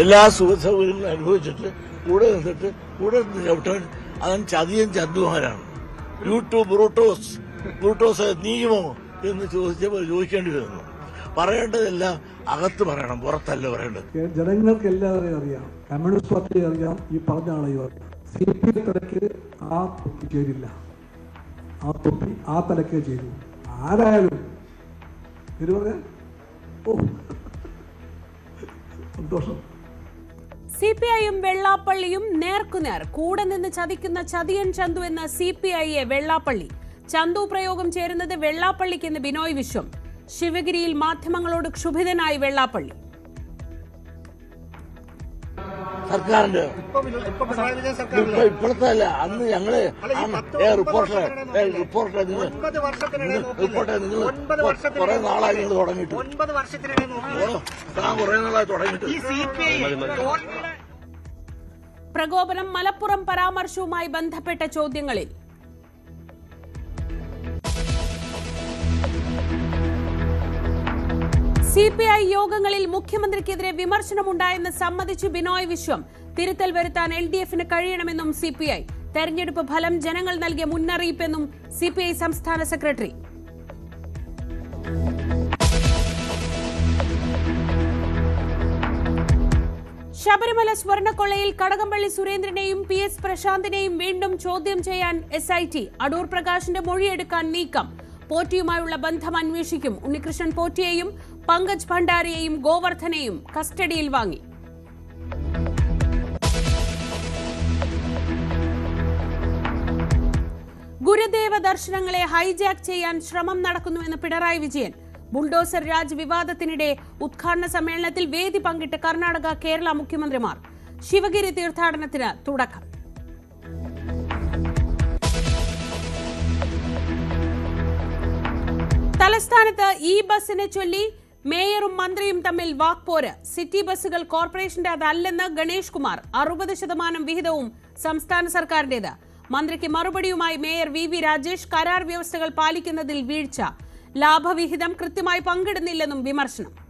എല്ലാ സുഖ സൗകര്യങ്ങളും അനുഭവിച്ചിട്ട് കൂടെ നിന്നിട്ട് കൂടെ നിന്ന് ചവിട്ടാൻ അവൻ ചതിയൻ ചന്തുമാരാണ്. യൂട്യൂബ് ബ്രൂട്ടോസ് ബ്രൂട്ടോസ് നീയുമോ എന്ന് ചോദിച്ചപ്പോൾ ചോദിക്കേണ്ടി വരുന്നു. പറയേണ്ടതെല്ലാം അകത്ത് പറയണം പുറത്തല്ല പറയേണ്ടത്. ജനങ്ങൾക്ക് എല്ലാവരെയും അറിയാം കമ്മ്യൂണിസ്റ്റ് പാർട്ടി അറിയാം ഈ പറഞ്ഞ ആളെയും അറിയാം സി പി എം തലയ്ക്ക് ആ തൊപ്പി ചേരില്ല. ആ തൊപ്പി ആ തലക്കേ ചേരൂ. ആരായാലും തിരുവല്ല ഓ സന്തോഷം. സി പി ഐയും വെള്ളാപ്പള്ളിയും നേർക്കുനേർ. കൂടെ നിന്ന് ചതിക്കുന്ന ചതിയൻ ചന്തു എന്ന സി പി ഐയെ വെള്ളാപ്പള്ളി. ചന്തു പ്രയോഗം ചേരുന്നത് വെള്ളാപ്പള്ളിക്കെന്ന് ബിനോയ് വിശ്വം. ശിവഗിരിയിൽ മാധ്യമങ്ങളോട് ക്ഷുഭിതനായി വെള്ളാപ്പള്ളി. സർക്കാരിന്റെ ഇപ്പോഴത്തെ അല്ല അന്ന് ഞങ്ങൾ ഒമ്പത് ഏ റിപ്പോർട്ടറെ നിങ്ങൾ കുറെ നാളായി നിങ്ങൾ തുടങ്ങിയിട്ട്. കുറെ നാളായി തുടങ്ങിയിട്ട്. പ്രകോപനം മലപ്പുറം പരാമർശവുമായി ബന്ധപ്പെട്ട ചോദ്യങ്ങളിൽ. സി പി ഐ യോഗങ്ങളിൽ മുഖ്യമന്ത്രിക്കെതിരെ വിമർശനമുണ്ടായെന്ന് സമ്മതിച്ചു ബിനോയ് വിശ്വം. തിരുത്തൽ വരുത്താൻ എൽ ഡി എഫിന് കഴിയണമെന്നും സി പി ഐ തെരഞ്ഞെടുപ്പ് ഫലം ജനങ്ങൾ നൽകിയ മുന്നറിയിപ്പെന്നും സി പി ഐ സംസ്ഥാന സെക്രട്ടറി. ശബരിമല സ്വർണക്കൊള്ളയിൽ കടകംപള്ളി സുരേന്ദ്രനെയും പി എസ് പ്രശാന്തിനെയും വീണ്ടും ചോദ്യം ചെയ്യാൻ എസ് ഐ ടി അടൂർ പ്രകാശിന്റെ മൊഴിയെടുക്കാൻ നീക്കം. പോറ്റിയുമായുള്ള ബന്ധം അന്വേഷിക്കും. ഉണ്ണികൃഷ്ണൻ പോറ്റിയെയും പങ്കജ് ഭണ്ഡാരിയെയും ഗോവർദ്ധനെയും കസ്റ്റഡിയിൽ വാങ്ങി. ഗുരുദേവ ദർശനങ്ങളെ ഹൈജാക്ക് ചെയ്യാൻ ശ്രമം നടക്കുന്നുവെന്ന് പിണറായി വിജയൻ. ബുൾഡോസർ രാജ് വിവാദത്തിനിടെ ഉദ്ഘാടന സമ്മേളനത്തിൽ വേദി പങ്കിട്ട് കർണാടക കേരള മുഖ്യമന്ത്രിമാർ. ശിവഗിരി തീർത്ഥാടനത്തിന് തുടക്കം. തലസ്ഥാനത്ത് ഇ ബസിനെ ചൊല്ലി മേയറും മന്ത്രിയും തമ്മിൽ വാക്പോര്. സിറ്റി ബസ്സുകൾ കോർപ്പറേഷന്റെ അതല്ലെന്ന് ഗണേഷ് കുമാർ. അറുപത് ശതമാനം വിഹിതവും സംസ്ഥാന സർക്കാരിന്റേത്. മന്ത്രിക്ക് മറുപടിയുമായി മേയർ വി വി രാജേഷ് കരാർ വ്യവസ്ഥകൾ പാലിക്കുന്നതിൽ വീഴ്ച. ലാഭവിഹിതം കൃത്യമായി പങ്കിടുന്നില്ലെന്നും വിമർശനം.